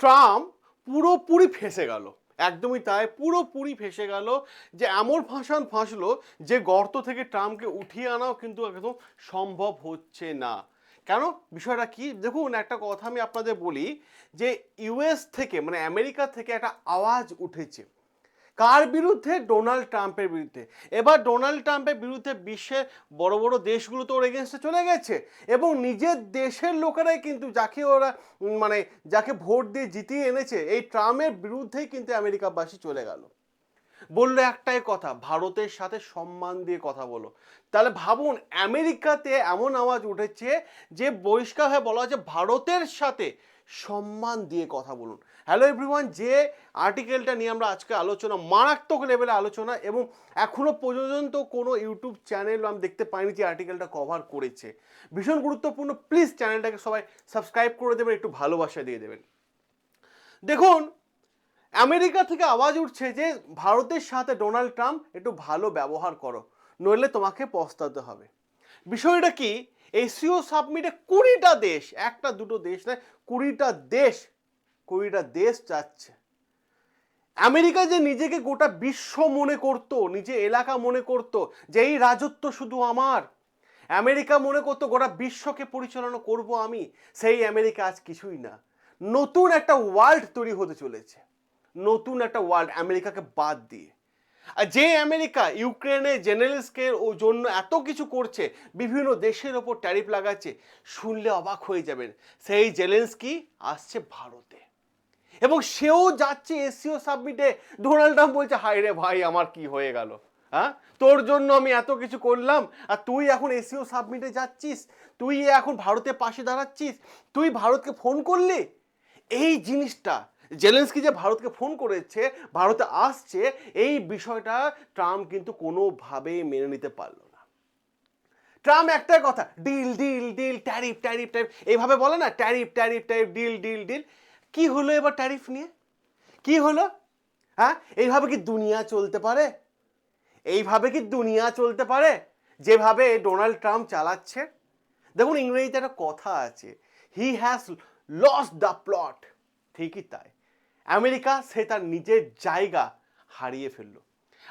Trump পুরোপুরি ফেসে গেল। একদমই তাই, পুরোপুরি ফেসে গেল যে এমন ফাঁসান ফাঁসলো যে গর্ত থেকে ট্রাম্পকে উঠিয়ে আনাও কিন্তু একদম সম্ভব হচ্ছে না। কেন? বিষয়টা কি? দেখুন, একটা কথা আমি আপনাদের বলি যে ইউএস থেকে মানে আমেরিকা থেকে একটা আওয়াজ উঠেছে। কার বিরুদ্ধে? ডোনাল্ড ট্রাম্পের বিরুদ্ধে। এবার ডোনাল্ড ট্রাম্পের বিরুদ্ধে বিশ্বের বড় বড় দেশগুলো তো ওর এগেনস্টে চলে গেছে। এবং নিজের দেশের লোকেরাই কিন্তু যাকে ওরা মানে যাকে ভোট দিয়ে জিতিয়ে এনেছে, এই ট্রাম্পের বিরুদ্ধেই কিন্তু আমেরিকাবাসী চলে গেল। বলল একটাই কথা, ভারতের সাথে সম্মান দিয়ে কথা বলো। তাহলে ভাবুন, আমেরিকাতে এমন আওয়াজ উঠেছে যে বহিষ্কার হয়ে বলা হচ্ছে ভারতের সাথে সম্মান দিয়ে কথা বলুন। হ্যালো এভরিওয়ান যে আর্টিকেলটা নিয়ে আমরা আজকে আলোচনা, মারাত্মক লেভেলে আলোচনা এবং এখনও পর্যন্ত কোনো ইউটিউব চ্যানেল আমি দেখতে পাইনি যে আর্টিকেলটা কভার করেছে। ভীষণ গুরুত্বপূর্ণ প্লিজ চ্যানেলটাকে সবাই সাবস্ক্রাইব করে দেবেন, একটু ভালোবাসা দিয়ে দেবেন। দেখুন, আমেরিকা থেকে আওয়াজ উঠছে যে ভারতের সাথে ডোনাল্ড ট্রাম্প একটু ভালো ব্যবহার করো, নইলে তোমাকে পস্তাতে হবে। বিষয়টা কি? এসিও সাবমিটে কুড়িটা দেশ, একটা, দুটো দেশ নয়, কুড়িটা দেশ কুড়িটা দেশ যাচ্ছে। আমেরিকা যে নিজেকে গোটা বিশ্ব মনে করত, নিজে এলাকা মনে করত, যে এই রাজত্ব শুধু আমার। আমেরিকা মনে করতো, গোটা বিশ্বকে পরিচালনা করব আমি। সেই আমেরিকা আজ কিছুই না। নতুন একটা ওয়ার্ল্ড তৈরি হতে চলেছে। নতুন একটা ওয়ার্ল্ড আমেরিকাকে বাদ দিয়ে। আর যে আমেরিকা ইউক্রেনে জেনারেলসকে ও জন্য এত কিছু করছে, বিভিন্ন দেশের ওপর ট্যারিফ লাগাচ্ছে, শুনলে অবাক হয়ে যাবেন। সেই জেলেন্সকি আসছে ভারতে। এবং সেও যাচ্ছে এসিও সাবমিটে। ডোনাল্ড ট্রাম্প বলছে, হায় রে ভাই, আমার কি হয়ে গেল? হ্যাঁ? তোর জন্য আমি এত কিছু করলাম, আর তুই এখন এসিও সাবমিটে যাচ্ছিস, তুই এখন ভারতের পাশে দাঁড়াচ্ছিস, তুই ভারতকে ফোন করলি? এই জিনিসটা জেলেন্সকি যে ভারতকে ফোন করেছে, ভারতে আসছে, এই বিষয়টা ট্রাম্প কিন্তু কোনোভাবেই মেনে নিতে পারল না। ট্রাম্প একটাই কথা, deal deal deal, tariff tariff tariff এইভাবে বলে না, tariff tariff tariff, deal deal deal. কি হলো এবার ট্যারিফ নিয়ে? কি হলো? হ্যাঁ? এইভাবে কি দুনিয়া চলতে পারে? এইভাবে কি দুনিয়া চলতে পারে? যেভাবে ডোনাল্ড ট্রাম্প চালাচ্ছে? দেখুন, ইংরেজিতে একটা কথা আছে he has lost the plot ঠিকই তাই। আমেরিকা সে তার নিজের জায়গা হারিয়ে ফেলল।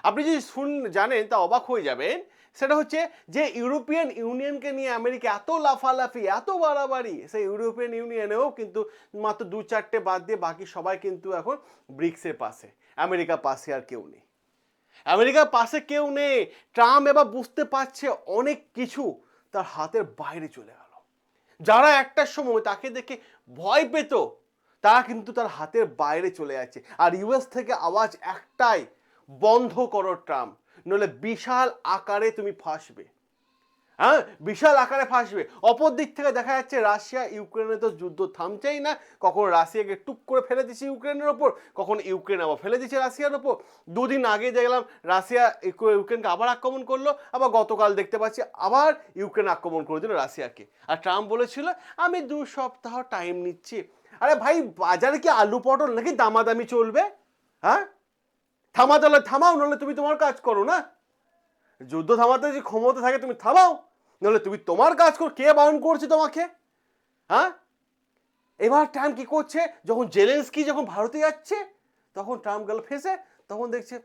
আপনি যদি শুন, জানেন তা অবাক হয়ে যাবেন। সেটা হচ্ছে যে ইউরোপিয়ান ইউনিয়নকে নিয়ে আমেরিকা এত লাফালাফি, এত বাড়াবাড়ি, সেই ইউরোপিয়ান ইউনিয়নেও কিন্তু মাত্র দু চারটে বাদ দিয়ে বাকি সবাই কিন্তু এখন ব্রিক্সের পাশে। আমেরিকা পাশে আর কেউ নেই। আমেরিকার পাশে কেউ নেই। ট্রাম্প এবার বুঝতে পারছে অনেক কিছু, তার হাতের বাইরে চলে গেল। যারা একটা সময় তাকে দেখে ভয় পেত তারা কিন্তু তার হাতের বাইরে চলে যাচ্ছে। আর ইউএস থেকে আওয়াজ একটাই, বন্ধ করো ট্রাম্প, নইলে বিশাল আকারে তুমি ফাঁসবে। হ্যাঁ? বিশাল আকারে ফাঁসবে। অপর দিক থেকে দেখা যাচ্ছে রাশিয়া ইউক্রেনে তো যুদ্ধ থামছেই না। কখন রাশিয়াকে টুক করে ফেলে দিচ্ছে ইউক্রেনের ওপর, কখন ইউক্রেন আবার ফেলে দিচ্ছে রাশিয়ার ওপর। দুদিন আগে দেখলাম রাশিয়া ইউক্রেনকে আবার আক্রমণ করল, আবার গতকাল দেখতে পাচ্ছি আবার ইউক্রেন আক্রমণ করে দিল রাশিয়াকে। আর ট্রাম্প বলেছিল, আমি দু সপ্তাহ টাইম নিচ্ছি। আরে ভাই, বাজারে কি আলু পটল নাকি দামাদামি চলবে? হ্যাঁ? থামা তাহলে থামাও, নাহলে তুমি তোমার কাজ করো, না? যুদ্ধ থামাতে যে ক্ষমতা থাকে, তুমি থামাও, নাহলে তুমি তোমার কাজ করো, কে বারণ করছে তোমাকে? হ্যাঁ? এবার ট্রাম্প কি করছে? যখন জেলেন্সকি যখন ভারতে যাচ্ছে, তখন ট্রাম্প গেল ফেসে, তখন দেখছে,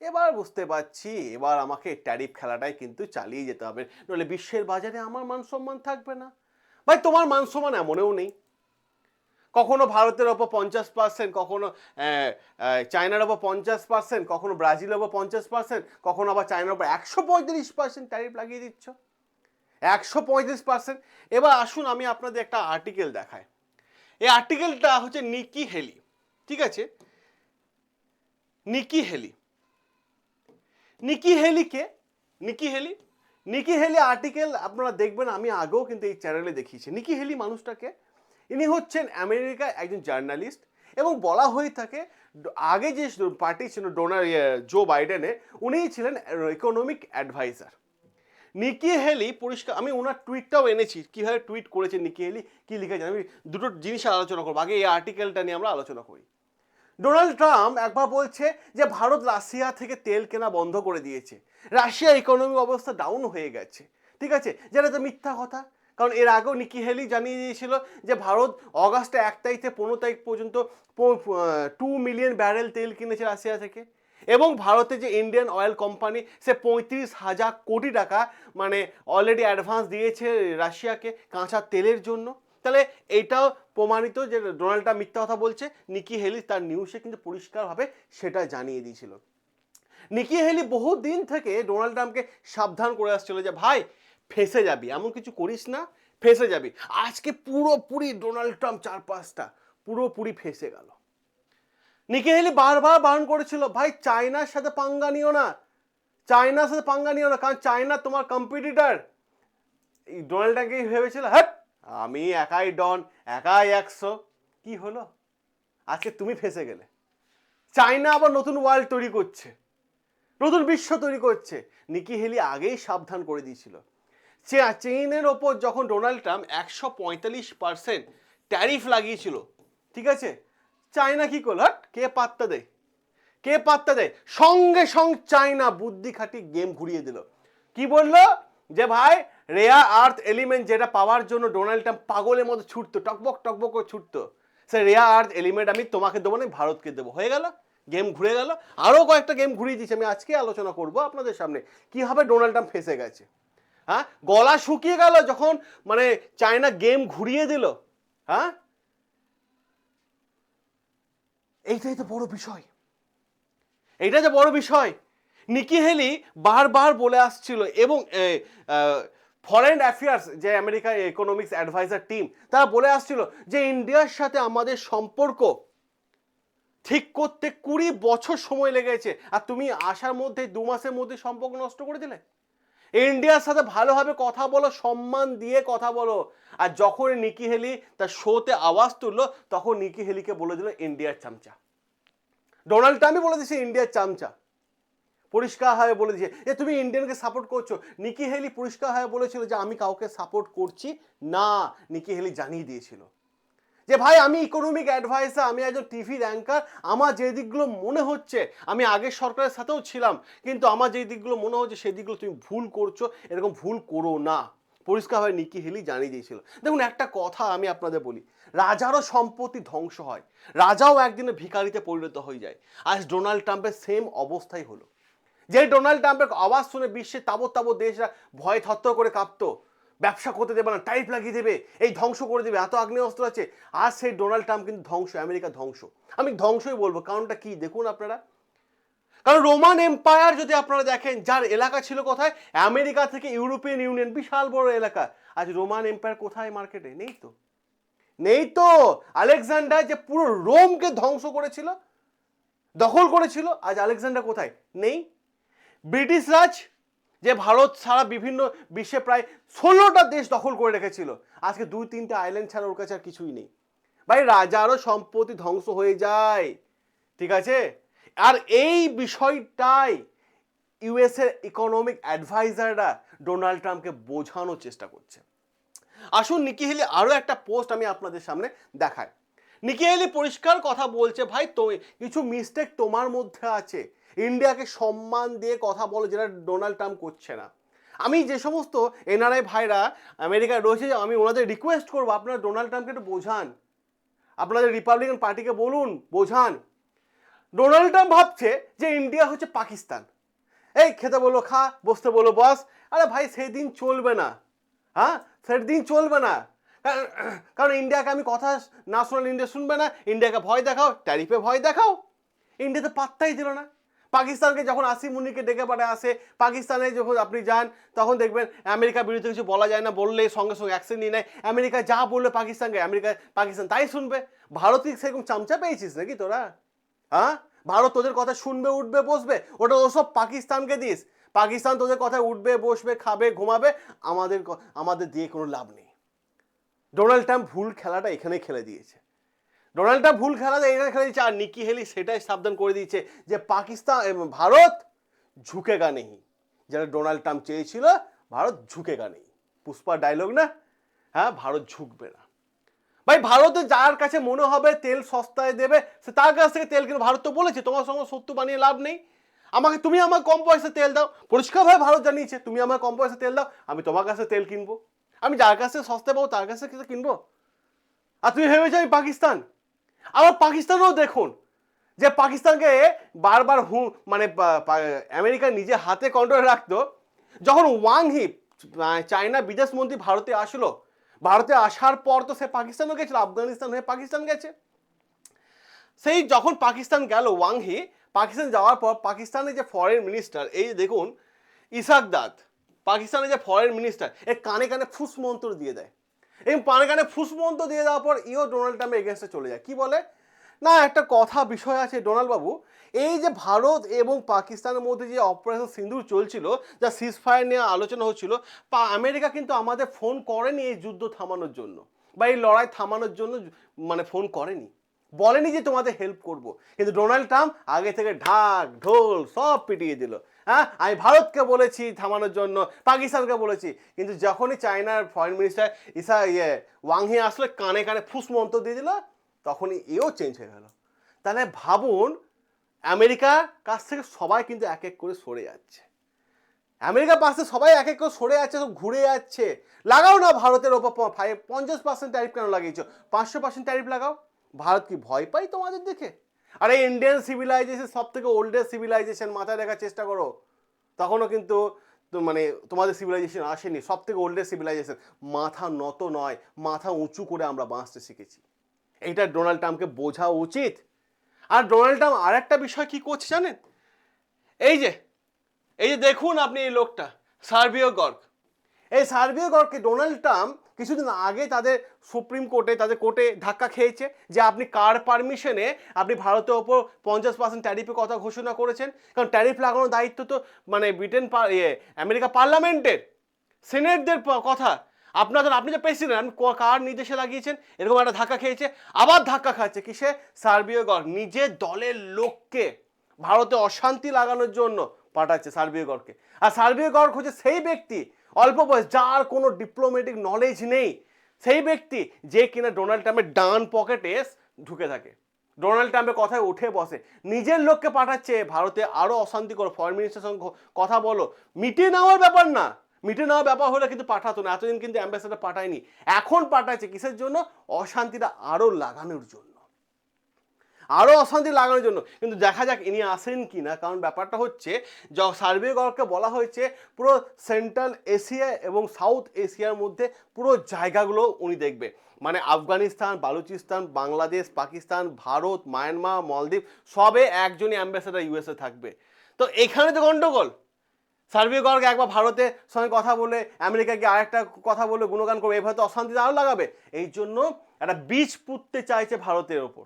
এবার বুঝতে পারছি, এবার আমাকে ট্যারিফ খেলাটাই কিন্তু চালিয়ে যেতে হবে। নইলে বিশ্বের বাজারে আমার মান সম্মান থাকবে না। ভাই, তোমার মান সম্মান এমনও নেই। কখনো ভারতের ওপর পঞ্চাশ পার্সেন্ট কখনো চায়নার ওপর পঞ্চাশ পার্সেন্ট কখনো ব্রাজিলের ওপর পঞ্চাশ পার্সেন্ট কখনো আবার চায়নার ওপর একশো পঁয়ত্রিশ পার্সেন্ট ট্যারিফ লাগিয়ে দিচ্ছ। একশো পঁয়ত্রিশ পার্সেন্ট এবার আসুন আমি আপনাদের একটা আর্টিকেল দেখাই। এই আর্টিকেলটা হচ্ছে নিকি হেলি, ঠিক আছে? নিকি হেলি। নিকি হেলিকে নিকি হেলি? নিকি হেলি আর্টিকেল আপনারা দেখবেন, আমি আগেও কিন্তু এই চ্যানেলে দেখিয়েছি। নিকি হেলি মানুষটাকে ইনি হচ্ছেন আমেরিকার একজন জার্নালিস্ট এবং বলা হয়ে থাকে আগে যে পার্টি ছিল ডোনার ইয়ে, জো বাইডেনে উনিই ছিলেন ইকোনমিক অ্যাডভাইজার নিকি হেলি পরিষ্কার আমি ওনার টুইটটাও এনেছি কীভাবে টুইট করেছে নিকি হেলি কী লিখেছেন আমি দুটো জিনিস আলোচনা করব আগে এই আর্টিকেলটা নিয়ে আমরা আলোচনা করি। ডোনাল্ড ট্রাম্প একবার বলছে যে ভারত রাশিয়া থেকে তেল কেনা বন্ধ করে দিয়েছে রাশিয়ার ইকোনমি অবস্থা ডাউন হয়ে গেছে ঠিক আছে? যেটা তো মিথ্যা কথা কারণ এর আগেও নিকি হেলি জানিয়ে দিয়েছিল যে ভারত অগাস্টে এক তারিখ থেকে পনেরো তারিখ পর্যন্ত টু মিলিয়ন ব্যারেল তেল কিনেছে রাশিয়া থেকে। এবং ভারতে যে ইন্ডিয়ান অয়েল কোম্পানি সে পঁয়ত্রিশ হাজার কোটি টাকা মানে অলরেডি অ্যাডভান্স দিয়েছে রাশিয়াকে কাঁচা তেলের জন্য। তাহলে এটাও প্রমাণিত যে ডোনাল্ড ট্রাম্প মিথ্যা কথা বলছে, নিকি হেলি তার নিউজে কিন্তু পরিষ্কারভাবে সেটা জানিয়ে দিয়েছিল। নিকি হেলি বহু দিন থেকে ডোনাল্ড ট্রাম্পকে সাবধান করে আসছিল যে, ভাই ফেসে যাবি, এমন কিছু করিস না, ফেসে যাবি। আজকে পুরোপুরি ডোনাল্ড ট্রাম্প চার পাঁচটা পুরোপুরি ফেসে গেল। নিকি হেলি বারবার বারণ করেছিল, ভাই, চায়নার সাথে পাঙ্গা নিও না। চায়নার সাথে পাঙ্গা নিও না, কারণ চায়না তোমার কম্পিটিটার ডোনাল্ড ট্রাম্পকে ভেবেছিল হ্যাঁ আমি একাই ডন, একাই একশো। কি হলো? আজকে তুমি ফেসে গেলে। চায়না আবার নতুন ওয়ার্ল্ড তৈরি করছে, নতুন বিশ্ব তৈরি করছে। নিকি হেলি আগেই সাবধান করে দিয়েছিল। চীনের ওপর যখন ডোনাল্ড ট্রাম্প একশো পঁয়তাল্লিশ পার্সেন্ট ট্যারিফ লাগিয়েছিল, ঠিক আছে? চায়না কি করল? হাট, কে পাত্তা দেয়? কে পাত্তা দেয়? সঙ্গে সঙ্গে চায়না বুদ্ধি খাটি গেম ঘুরিয়ে দিল। কি বলল? যে ভাই, রেয়া আর্থ এলিমেন্ট যেটা পাওয়ার জন্য ডোনাল্ড ট্রাম্প পাগলের মতো ছুটতো, টকবক টকবক করে ছুটতো, সে রেয়া আর্থ এলিমেন্ট আমি তোমাকে দেবো না ভারতকে দেবো। হয়ে গেল, গেম ঘুরে গেল। আরও কয়েকটা গেম ঘুরিয়ে দিচ্ছে আমি আজকে আলোচনা করব আপনাদের সামনে। কীভাবে ডোনাল্ড ট্রাম্প ফেসে গেছে। হ্যাঁ? গলা শুকিয়ে গেল যখন মানে চায়না গেম ঘুরিয়ে দিল। হ্যাঁ? এইটাই তো বড় বিষয়। এইটা যে বড় বিষয়। নিকি হেলি বারবার বলে আসছিল এবং ফরেন অ্যাফেয়ার্স যে আমেরিকার ইকোনমিক্স অ্যাডভাইজার টিম তারা বলে আসছিল যে ইন্ডিয়ার সাথে আমাদের সম্পর্ক ঠিক করতে কুড়ি বছর সময় লেগেছে। আর তুমি আসার মধ্যে, দু মাসের মধ্যে সম্পর্ক নষ্ট করে দিলে? ইন্ডিয়ার সাথে ভালোভাবে কথা বলো, সম্মান দিয়ে কথা বলো। আর যখন নিকি হেলি তার শোতে আওয়াজ তুললো, তখন নিকি হেলিকে বলে দিল, ইন্ডিয়ার চামচা। ডোনাল্ড ট্রাম্পই বলে দিয়েছে, ইন্ডিয়ার চামচা। পরিষ্কারভাবে বলে দিয়েছে যে তুমি ইন্ডিয়ানকে সাপোর্ট করছ? নিকি হেলি পরিষ্কারভাবে বলেছিল যে, আমি কাউকে সাপোর্ট করছি না। নিকি হেলি জানিয়ে দিয়েছিল। যে ভাই, আমি ইকোনমিক অ্যাডভাইসার আমি একজন টিভি র্যাঙ্কার আমার যে দিকগুলো মনে হচ্ছে, আমি আগের সরকারের সাথেও ছিলাম, কিন্তু আমার যে দিকগুলো মনে হচ্ছে, সেই দিকগুলো তুমি ভুল করছ, এরকম ভুল করো না। পরিষ্কারভাবে নিকি হেলি জানিয়ে দিয়েছিল। দেখুন, একটা কথা আমি আপনাদের বলি, রাজারও সম্পত্তি ধ্বংস হয়, রাজাও একদিনে ভিখারিতে পরিণত হয়ে যায়। আজ ডোনাল্ড ট্রাম্পের সেম অবস্থাই হলো। যে ডোনাল্ড ট্রাম্পের আওয়াজ শুনে বিশ্বে তাবৎ তাবৎ দেশরা ভয় থত্তর করে কাঁপতো ব্যবসা করতে দেবে না টাইপ লাগিয়ে দেবে, এই ধ্বংস করে দেবে, এত আগ্নেয় অস্ত্র আছে। আর সেই ডোনাল্ড ট্রাম্প কিন্তু ধ্বংস, আমেরিকা ধ্বংস। আমি ধ্বংসই বলব, কারণটা কি দেখুন আপনারা। কারণ রোমান এম্পায়ার যদি আপনারা দেখেন, যার এলাকা ছিল কোথায়? আমেরিকা থেকে ইউরোপিয়ান ইউনিয়ন, বিশাল বড় এলাকা। আজ রোমান এম্পায়ার কোথায় মার্কেটে? নেই তো। নেই তো। আলেকজান্ডার যে পুরো রোমকে ধ্বংস করেছিল, দখল করেছিল, আজ আলেকজান্ডার কোথায়? নেই। ব্রিটিশ রাজ যে ভারত ছাড়া বিভিন্ন বিশ্বে প্রায় ষোলোটা দেশ দখল করে রেখেছিল। আজকে দুই, তিনটে আইল্যান্ড ছাড়া ওর কাছে আর কিছুই নেই। ভাই রাজারও সম্পত্তি ধ্বংস হয়ে যায়। ঠিক আছে? আর এই বিষয়টাই ইউএসের ইকোনমিক অ্যাডভাইজাররা ডোনাল্ড ট্রাম্পকে বোঝানোর চেষ্টা করছে। আসুন, নিকি হেলি আরও একটা পোস্ট আমি আপনাদের সামনে দেখাই। নিকি হেলি পরিষ্কার কথা বলছে, ভাই, তো কিছু মিস্টেক তোমার মধ্যে আছে। ইন্ডিয়াকে সম্মান দিয়ে কথা বলো যেটা ডোনাল্ড ট্রাম্প করছে না। আমি যে সমস্ত এনআরআই ভাইরা আমেরিকায় রয়েছে, আমি ওনাদের রিকোয়েস্ট করব আপনারা ডোনাল্ড ট্রাম্পকে একটু বোঝান। আপনাদের রিপাবলিকান পার্টিকে বলুন, বোঝান। ডোনাল্ড ট্রাম্প ভাবছে যে ইন্ডিয়া হচ্ছে পাকিস্তান। এই খেতে বলো, খা, বসতে বলো, বস। আরে ভাই সেই দিন চলবে না। হ্যাঁ? সেই দিন চলবে না। কারণ ইন্ডিয়াকে আমি কথা না ইন্ডিয়া শুনবে না, ইন্ডিয়াকে ভয় দেখাও, ট্যারিফে ভয় দেখাও। ইন্ডিয়াতে পাত্তাই দিল না। পাকিস্তানকে যখন আসিম মুনিকে ডেকে পারে আসে, পাকিস্তানে যখন আপনি যান, তখন দেখবেন আমেরিকার বিরুদ্ধে কিছু বলা যায় না, বললে সঙ্গে সঙ্গে অ্যাকশন নিয়ে নেয়। আমেরিকা যা বললে পাকিস্তানকে, আমেরিকা, পাকিস্তান তাই শুনবে। ভারত কি সেরকম চামচা পেয়েছিস নাকি তোরা? হ্যাঁ? ভারত তোদের কথা শুনবে, উঠবে, বসবে। ওটা ওসব পাকিস্তানকে দিস। পাকিস্তান তোদের কথা উঠবে, বসবে, খাবে, ঘুমাবে, আমাদের আমাদের দিয়ে কোনো লাভ নেই। ডোনাল্ড ট্রাম্প ভুল খেলাটা এখানে খেলে দিয়েছে। ডোনাল্ড ট্রাম্প ভুল খেলাটা এখানে খেলে দিয়েছে, আর নিকি হেলি সেটাই সাবধান করে দিয়েছে যে পাকিস্তান ভারত ঝুঁকেগা নেই। যারা ডোনাল্ড ট্রাম্প চেয়েছিল, ভারত ঝুঁকেগা নেই। পুষ্পার ডায়লগ না? হ্যাঁ ভারত ঝুঁকবে না। ভাই, ভারতে যার কাছে মনে হবে তেল সস্তায় দেবে, সে তার কাছ থেকে তেল কিনে, ভারত তো বলেছে, তোমার সঙ্গে সত্য বানিয়ে লাভ নেই। আমাকে, তুমি আমার কম পয়সা তেল দাও। পরিষ্কারভাবে ভারত জানিয়েছে, তুমি আমার কম পয়সা তেল দাও, আমি তোমার কাছে তেল কিনবো। আমি যার কাছে সস্তা পাবো, তার কাছ থেকে কিনবো? আর তুমি ভেবেছো আমি পাকিস্তান? আবার পাকিস্তানেও দেখুন, যে পাকিস্তানকে বারবার হু মানে আমেরিকা নিজে হাতে কন্ট্রোল রাখতো, যখন ওয়াং হি চায়না বিদেশ মন্ত্রী ভারতে আসলো, ভারতে আসার পর তো সে পাকিস্তানও গেছিল, আফগানিস্তান হয়ে পাকিস্তান গেছে। সেই যখন পাকিস্তান গেল ওয়াংহি পাকিস্তান যাওয়ার পর পাকিস্তানের যে ফরেন মিনিস্টার এই দেখুন, ইসাক পাকিস্তানের যে ফরেন মিনিস্টার এর কানে কানে ফুস মন্ত্র দিয়ে দেয়। এবং কানে কানে ফুস মন্ত্র দিয়ে দেওয়ার পর ইও ডোনাল্ড ট্রাম্পের এগেনস্টে চলে যায়। কি বলে? না, একটা কথা, বিষয় আছে ডোনাল্ড বাবু, এই যে ভারত এবং পাকিস্তানের মধ্যে যে অপারেশন সিন্দুর চলছিল, যা সিজ ফায়ার নিয়ে আলোচনা হচ্ছিল, পা, আমেরিকা কিন্তু আমাদের ফোন করেনি এই যুদ্ধ থামানোর জন্য, বা এই লড়াই থামানোর জন্য মানে ফোন করেনি। বলেনি যে তোমাদের হেল্প করব। কিন্তু ডোনাল্ড ট্রাম্প আগে থেকে ঢাক, ঢোল সব পিটিয়ে দিল। হ্যাঁ আমি ভারতকে বলেছি থামানোর জন্য, পাকিস্তানকে বলেছি। কিন্তু যখনই চায়নার ফরেন মিনিস্টার ইসা ইয়ে ওয়াংহি আসলে, কানে কানে ফুস মন্ত্র দিয়ে দিল, তখনই এও চেঞ্জ হয়ে গেল। তাহলে ভাবুন আমেরিকার কাছ থেকে সবাই কিন্তু এক এক করে সরে যাচ্ছে। আমেরিকার পাশে সবাই এক এক করে সরে যাচ্ছে, সব ঘুরে যাচ্ছে। লাগাও না ভারতের ওপর ফাইভ পঞ্চাশ পার্সেন্ট ট্যারিফ কেন লাগিয়েছো? পাঁচশো পার্সেন্ট ট্যারিফ লাগাও। ভারত কি ভয় পাই তোমাদের দেখে? আরে ইন্ডিয়ান সিভিলাইজেশন সব থেকে ওল্ডেস্ট সিভিলাইজেশন মাথায় রাখার চেষ্টা করো। তখনও কিন্তু মানে তোমাদের সিভিলাইজেশন আসেনি সব থেকে ওল্ডেস্ট সিভিলাইজেশন মাথা নত নয়, মাথা উঁচু করে আমরা বাঁচতে শিখেছি। এইটা ডোনাল্ড ট্রাম্পকে বোঝা উচিত। আর ডোনাল্ড ট্রাম্প আর একটা বিষয় কি করছে জানেন? এই যে এই যে দেখুন আপনি এই লোকটা সার্বিও গর্গ। এই সার্বিও গর্গকে ডোনাল্ড ট্রাম্প কিছুদিন আগে তাদের সুপ্রিম কোর্টে, তাদের কোর্টে ধাক্কা খেয়েছে যে আপনি কার পারমিশনে আপনি ভারতের ওপর পঞ্চাশ পার্সেন্ট ট্যারিফের কথা ঘোষণা করেছেন। কারণ ট্যারিফ লাগানোর দায়িত্ব তো মানে ব্রিটেন ইয়ে আমেরিকা পার্লামেন্টের সেনেটদের কথা। আপনাদের, আপনি যে প্রেসিডেন্ট আপনি কার নির্দেশে লাগিয়েছেন, এরকম একটা ধাক্কা খেয়েছে, আবার ধাক্কা খাচ্ছে কিসে? সার্বিও গড় নিজের দলের লোককে ভারতে অশান্তি লাগানোর জন্য পাঠাচ্ছে সার্বিও গড়কে। আর সার্বিও গড় হচ্ছে সেই ব্যক্তি অল্প বয়স, যার কোনো ডিপ্লোম্যাটিক নলেজ নেই, সেই ব্যক্তি যে কিনা ডোনাল্ড ট্রাম্পের ডান পকেটে ঢুকে থাকে। ডোনাল্ড ট্রাম্পের কথায় উঠে বসে। নিজের লোককে পাঠাচ্ছে, ভারতে আরও অশান্তি করো ফরেন মিনিস্টার সঙ্গে কথা বলো। মিটিয়ে নেওয়ার ব্যাপার না। মিটিয়ে নেওয়ার ব্যাপার হলে কিন্তু পাঠাতো না। এতদিন কিন্তু অ্যাম্বাসেডার পাঠায়নি। এখন পাঠাচ্ছে কিসের জন্য? অশান্তিটা আরও লাগানোর জন্য। আরও অশান্তি লাগানোর জন্য। কিন্তু দেখা যাক ইনি আসেন কি না কারণ ব্যাপারটা হচ্ছে, য সার্ভে গড়কে বলা হয়েছে, পুরো সেন্ট্রাল এশিয়া এবং সাউথ এশিয়ার মধ্যে পুরো জায়গাগুলো উনি দেখবে। মানে আফগানিস্তান, বালুচিস্তান, বাংলাদেশ, পাকিস্তান, ভারত, মায়ানমার, মলদ্বীপ, সবে একজনই অ্যাম্বাসেডার ইউএসএ থাকবে। তো এখানে তো গণ্ডগোল সার্ভে গর্গ একবার ভারতের সঙ্গে কথা বলে, আমেরিকাকে আরেকটা কথা বলে, গুণগান করবে, এভাবে তো অশান্তি আরও লাগাবে। এই জন্য একটা বীজ পুঁততে চাইছে ভারতের ওপর।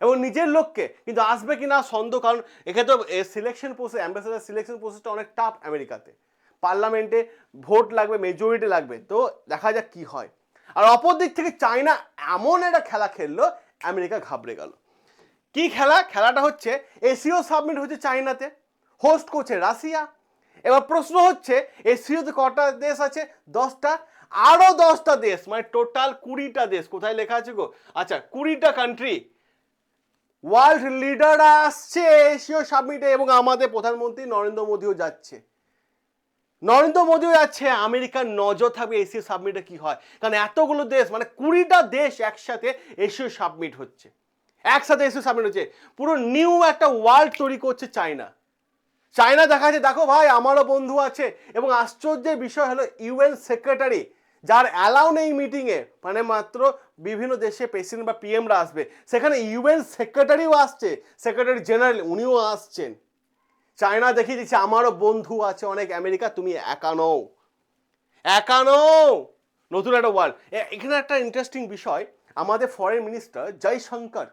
এবং নিজের লোককে, কিন্তু আসবে কি না সন্দেহ, কারণ এক্ষেত্রে সিলেকশন প্রসেস অ্যাম্বাসেডার সিলেকশন প্রসেসটা অনেক টাফ আমেরিকাতে। পার্লামেন্টে ভোট লাগবে মেজরিটি লাগবে, তো দেখা যাক কি হয়। আর অপর দিক থেকে চায়না এমন একটা খেলা খেললো, আমেরিকা ঘাবড়ে গেল। কি খেলা? খেলাটা হচ্ছে এসিও সাবমিট হচ্ছে চায়নাতে হোস্ট করছে রাশিয়া। এবার প্রশ্ন হচ্ছে, এসিওতে কটা দেশ আছে? দশটা। আরও দশটা দেশ মানে টোটাল কুড়িটা দেশ। কোথায় লেখা আছে গো? আচ্ছা কুড়িটা কান্ট্রি ওয়ার্ল্ড লিডাররা আসছে এশীয় সাবমিটে এবং আমাদের প্রধানমন্ত্রী নরেন্দ্র মোদীও যাচ্ছে। নরেন্দ্র মোদীও যাচ্ছে, আমেরিকার নজর থাকবে এশীয় সাবমিটে কি হয়। কারণ এতগুলো দেশ মানে কুড়িটা দেশ একসাথে এশীয় সাবমিট হচ্ছে। একসাথে এশীয় সাবমিট হচ্ছে। পুরো নিউ একটা ওয়ার্ল্ড তৈরি করছে চায়না। চায়না দেখা যাচ্ছে দেখো ভাই, আমারও বন্ধু আছে। এবং আশ্চর্যের বিষয় হলো, ইউএন সেক্রেটারি যার অ্যালাউ নেই মিটিংয়ে মানে মাত্র বিভিন্ন দেশে প্রেসিডেন্ট বা পিএমরা আসবে। সেখানে ইউএন সেক্রেটারিও আসছে সেক্রেটারি জেনারেল উনিও আসছেন। চায়না দেখিয়ে দিচ্ছে, আমারও বন্ধু আছে অনেক, আমেরিকা, তুমি একা নও। একা নও! নতুন একটা ওয়ার্ল্ড এখানে একটা ইন্টারেস্টিং বিষয়, আমাদের ফরেন মিনিস্টার জয়শঙ্কর।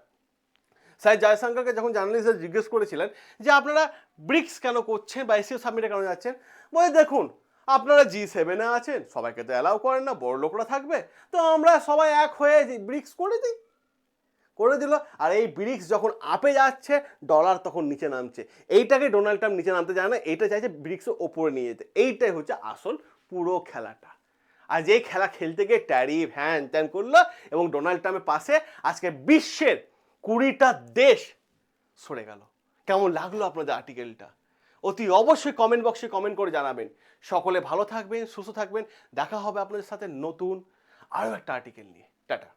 স্যার জয়শঙ্করকে যখন জার্নালিস্টরা জিজ্ঞেস করেছিলেন যে, আপনারা ব্রিক্স কেন করছেন বা এসিও সাবমিটে কেন যাচ্ছেন? বলে, দেখুন আপনারা জি সেভেনে আছেন, সবাইকে তো অ্যালাউ করেন না, বড় লোকরা থাকবে। তো আমরা সবাই এক হয়ে ব্রিক্স করে দিই। করে দিল, আর এই ব্রিক্স যখন আপে যাচ্ছে ডলার তখন নিচে নামছে। এইটাকে ডোনাল্ড ট্রাম্প নিচে নামতে চায় না, এইটা চাইছে ব্রিক্সও ওপরে নিয়ে যেতে। এইটাই হচ্ছে আসল পুরো খেলাটা। আর যেই খেলা খেলতে গিয়ে ট্যারিফ হ্যান ত্যান করল এবং ডোনাল্ড ট্রাম্পের পাশে আজকে বিশ্বের কুড়িটা দেশ সরে গেল। কেমন লাগল আপনাদের আর্টিকেলটা অতি অবশ্যই কমেন্ট বক্সে কমেন্ট করে জানাবেন। সকলে ভালো থাকবেন, সুস্থ থাকবেন। দেখা হবে আপনাদের সাথে নতুন আরও একটা আর্টিকেল নিয়ে। টাটা।